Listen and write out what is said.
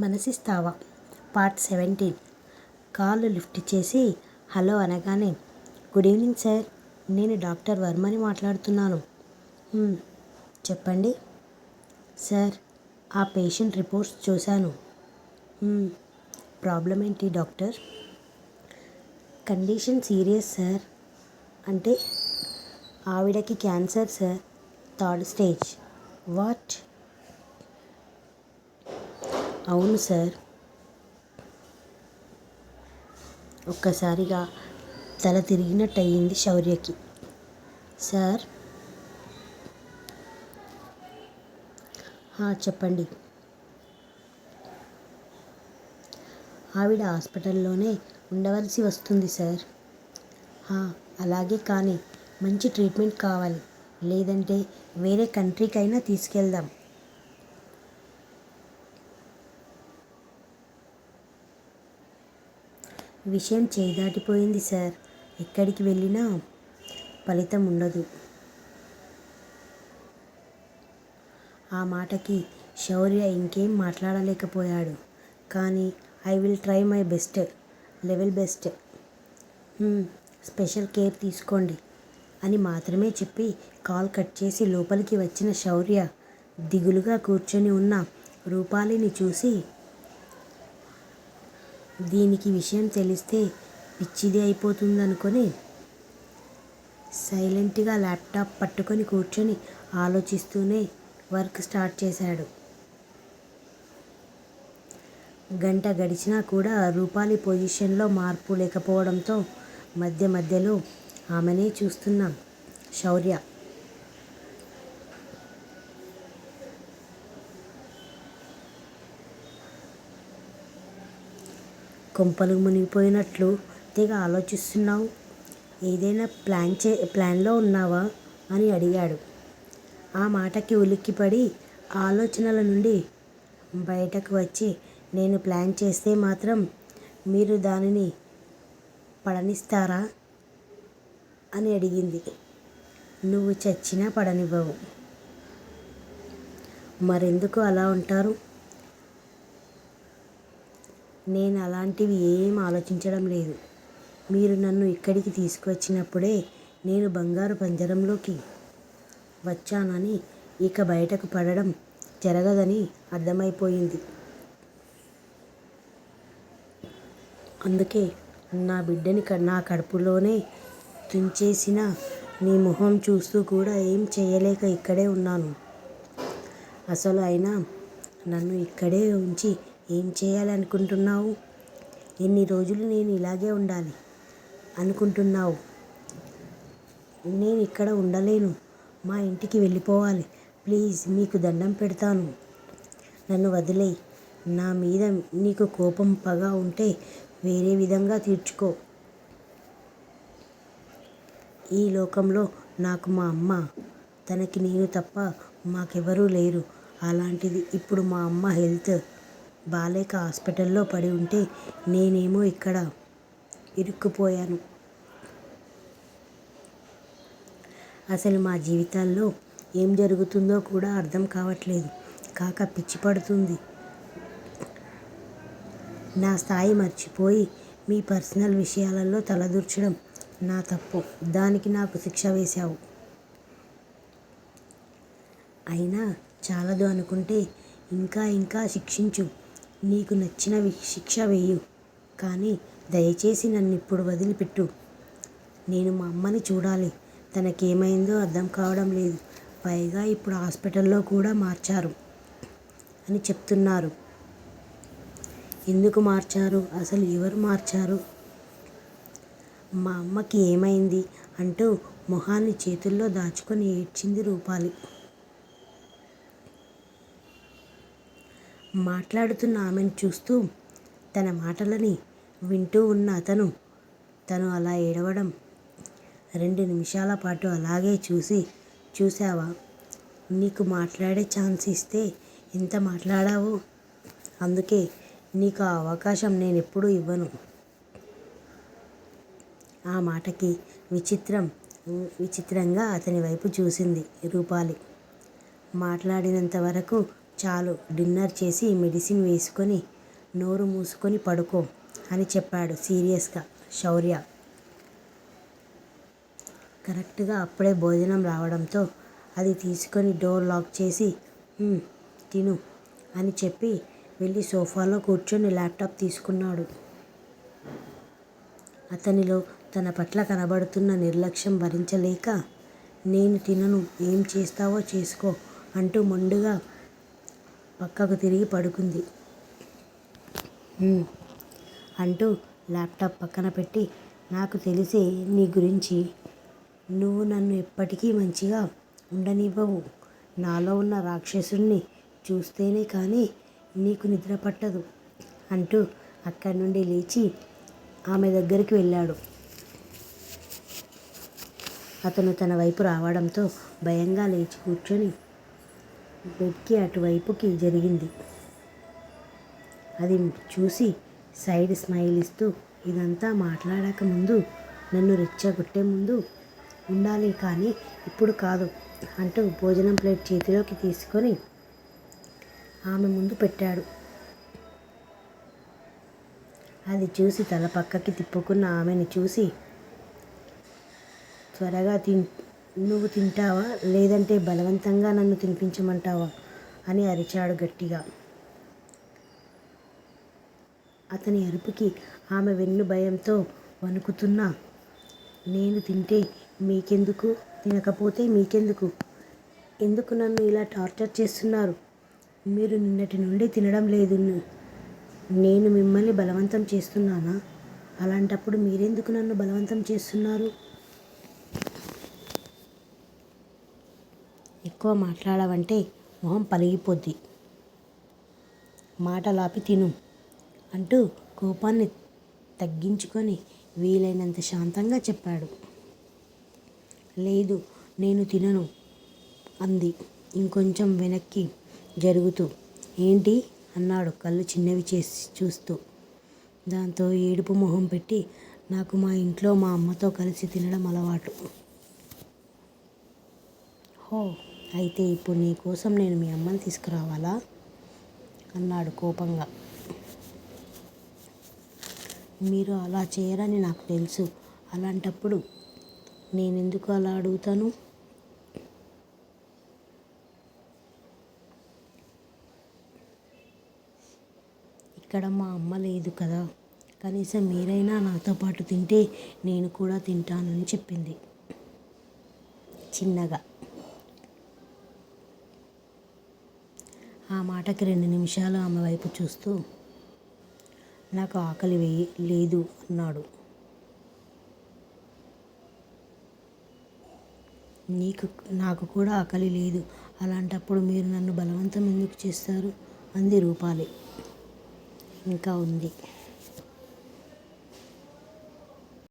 మనసిస్తావా? Part seventeen. Call lift చేసి hello అనగానే good evening sir. నేను డాక్టర్ వర్మని మాట్లాడుతున్నాను. చెప్పండి. సార్ ఆ పేషెంట్ రిపోర్ట్స్ చూశాను. ప్రాబ్లం ఏంటి డాక్టర్? Condition serious sir. అంటే? ఆవిడకి cancer sir. Third stage. What? అవును సార్. ఒక్కసారిగా తల తిరిగినట్టు అయ్యింది శౌర్యకి. సార్? చెప్పండి. ఆవిడ హాస్పిటల్లోనే ఉండవలసి వస్తుంది సార్. అలాగే కానీ మంచి ట్రీట్మెంట్ కావాలి. లేదంటే వేరే కంట్రీకైనా తీసుకెళ్దాం. విషయం చేదాటిపోయింది సార్. ఎక్కడికి వెళ్ళినా ఫలితం ఉండదు. ఆ మాటకి శౌర్య ఇంకేం మాట్లాడలేకపోయాడు. కానీ I will try my best level best. Special care తీసుకోండి అని మాత్రమే చెప్పి కాల్ కట్ చేసి లోపలికి వచ్చిన శౌర్య దిగులుగా కూర్చొని ఉన్న రూపాలిని చూసి దీనికి విషయం తెలిస్తే పిచ్చిది అయిపోతుందనుకొని సైలెంట్గా ల్యాప్టాప్ పట్టుకొని కూర్చొని ఆలోచిస్తూనే వర్క్ స్టార్ట్ చేశాడు. గంట గడిచినా కూడా రూపాలి పొజిషన్లో మార్పు లేకపోవడంతో మధ్య మధ్యలో ఆమెనే చూస్తున్నాం. శౌర్య కొంపలు మునిగిపోయినట్లు తెగ ఆలోచిస్తున్నావు. ఏదైనా ప్లాన్ చే ప్లాన్లో ఉన్నావా? అని అడిగాడు. ఆ మాటకి ఉలిక్కిపడి ఆలోచనల నుండి బయటకు వచ్చి నేను ప్లాన్ చేస్తే మాత్రం మీరు దానిని పడనిస్తారా? అని అడిగింది. నువ్వు చచ్చినా పడనివ్వవు. మరెందుకు అలా ఉంటారు? నేను అలాంటివి ఏం ఆలోచించడం లేదు. మీరు నన్ను ఇక్కడికి తీసుకువచ్చినప్పుడే నేను బంగారు పంజరంలోకి వచ్చానని ఇక బయటకు పడడం జరగదని అర్థమైపోయింది. అందుకే నా బిడ్డని నా కడుపులోనే తుంచేసిన నీ మొహం చూస్తూ కూడా ఏం చేయలేక ఇక్కడే ఉన్నాను. అసలు అయినా నన్ను ఇక్కడే ఉంచి ఏం చేయాలనుకుంటున్నావు? ఎన్ని రోజులు నేను ఇలాగే ఉండాలి అనుకుంటున్నావు? నేను ఇక్కడ ఉండలేను. మా ఇంటికి వెళ్ళిపోవాలి. ప్లీజ్ మీకు దండం పెడతాను. నన్ను వదిలేయి. నా మీద నీకు కోపం పగ ఉంటే వేరే విధంగా తీర్చుకో. ఈ లోకంలో నాకు మా అమ్మ తనకి నేను తప్ప మాకెవరూ లేరు. అలాంటిది ఇప్పుడు మా అమ్మ హెల్త్ బాలేక హాస్పిటల్లో పడి ఉంటే నేనేమో ఇక్కడ ఇరుక్కుపోయాను. అసలు మా జీవితాల్లో ఏం జరుగుతుందో కూడా అర్థం కావట్లేదు. కాక పిచ్చి పడుతుంది. నా స్థాయి మర్చిపోయి మీ పర్సనల్ విషయాలలో తలదూర్చడం నా తప్పు. దానికి నాకు శిక్ష వేశావు. అయినా చాలదు అనుకుంటే ఇంకా ఇంకా శిక్షించు. నీకు నచ్చిన శిక్ష వేయు. కానీ దయచేసి నన్ను ఇప్పుడు వదిలిపెట్టు. నేను మా అమ్మని చూడాలి. తనకేమైందో అర్థం కావడం లేదు. పైగా ఇప్పుడు హాస్పిటల్లో కూడా మార్చారు అని చెప్తున్నారు. ఎందుకు మార్చారు? అసలు ఎవరు మార్చారు? మా అమ్మకి ఏమైంది? అంటూ మొహాన్ని చేతుల్లో దాచుకొని ఏడ్చింది రూపాలి. మాట్లాడుతున్న ఆమెను చూస్తూ తన మాటలని వింటూ ఉన్న అతను తను అలా ఏడవడం రెండు నిమిషాల పాటు అలాగే చూసి చూసావా నీకు మాట్లాడే ఛాన్స్ ఇస్తే ఎంత మాట్లాడావో? అందుకే నీకు ఆ అవకాశం నేను ఎప్పుడూ ఇవ్వను. ఆ మాటకి విచిత్రం విచిత్రంగా అతని వైపు చూసింది రూపాలి. మాట్లాడినంత వరకు చాలు డిన్నర్ చేసి మెడిసిన్ వేసుకొని నోరు మూసుకొని పడుకో అని చెప్పాడు సీరియస్గా శౌర్య. కరెక్ట్గా అప్పుడే భోజనం రావడంతో అది తీసుకొని డోర్ లాక్ చేసి తిను అని చెప్పి వెళ్ళి సోఫాలో కూర్చొని ల్యాప్టాప్ తీసుకున్నాడు. అతనిలో తన పట్ల కనబడుతున్న నిర్లక్ష్యం భరించలేక నేను తినను ఏం చేస్తావో చేసుకో అంటూ మొండుగా పక్కకు తిరిగి పడుకుంది. అంటూ ల్యాప్టాప్ పక్కన పెట్టి నాకు తెలిసే నీ గురించి. నువ్వు నన్ను ఎప్పటికీ మంచిగా ఉండనివ్వవు. నాలో ఉన్న రాక్షసుణ్ణి చూస్తేనే కానీ నీకు నిద్ర పట్టదు అంటూ అక్కడి నుండి లేచి ఆమె దగ్గరికి వెళ్ళాడు. అతను తన వైపు రావడంతో భయంగా లేచి కూర్చొని బెడ్కి అటువైపుకి జరిగింది. అది చూసి సైడ్ స్మైల్ ఇస్తూ ఇదంతా మాట్లాడక ముందు నన్ను రెచ్చగొట్టే ముందు ఉండాలి కానీ ఇప్పుడు కాదు అంటూ భోజనం ప్లేట్ చేతిలోకి తీసుకొని ఆమె ముందు పెట్టాడు. అది చూసి తల పక్కకి తిప్పుకున్న ఆమెను చూసి త్వరగా తిన్ నువ్వు తింటావా? లేదంటే బలవంతంగా నన్ను తినిపించమంటావా? అని అరిచాడు గట్టిగా. అతని అరుపుకి ఆమె వెన్ను భయంతో వణుకుతున్నా. నేను తింటే మీకెందుకు? తినకపోతే మీకెందుకు? ఎందుకు నన్ను ఇలా టార్చర్ చేస్తున్నారు? మీరు నిన్నటి నుండి తినడం లేదు. నేను మిమ్మల్ని బలవంతం చేస్తున్నానా? అలాంటప్పుడు మీరెందుకు నన్ను బలవంతం చేస్తున్నారు? ఎక్కువ మాట్లాడవంటే మొహం పలిగిపోద్ది. మాటలాపి తిను అంటూ కోపాన్ని తగ్గించుకొని వీలైనంత శాంతంగా చెప్పాడు. లేదు నేను తినను అంది. ఇంకొంచెం వెనక్కి జరుగుతూ ఏంటి? అన్నాడు కళ్ళు చిన్నవి చేసి చూస్తూ. దాంతో ఏడుపు మొహం పెట్టి నాకు మా ఇంట్లో మా అమ్మతో కలిసి తినడం అలవాటు. హో అయితే ఇప్పుడు నీ కోసం నేను మీ అమ్మని తీసుకురావాలా? అన్నాడు కోపంగా. మీరు అలా చేయరని నాకు తెలుసు. అలాంటప్పుడు నేనెందుకు అలా అడుగుతాను? ఇక్కడ మా అమ్మ లేదు కదా. కనీసం మీరైనా నాతో పాటు తింటే నేను కూడా తింటానని చెప్పింది. చిన్నగా. ఆ మాటకి రెండు నిమిషాలు ఆమె వైపు చూస్తూ నాకు ఆకలి వేయి లేదు అన్నాడు. నీకు నాకు కూడా ఆకలి లేదు. అలాంటప్పుడు మీరు నన్ను బలవంతం ఎందుకు చేస్తారు? అంది రూపాలి. ఇంకా ఉంది.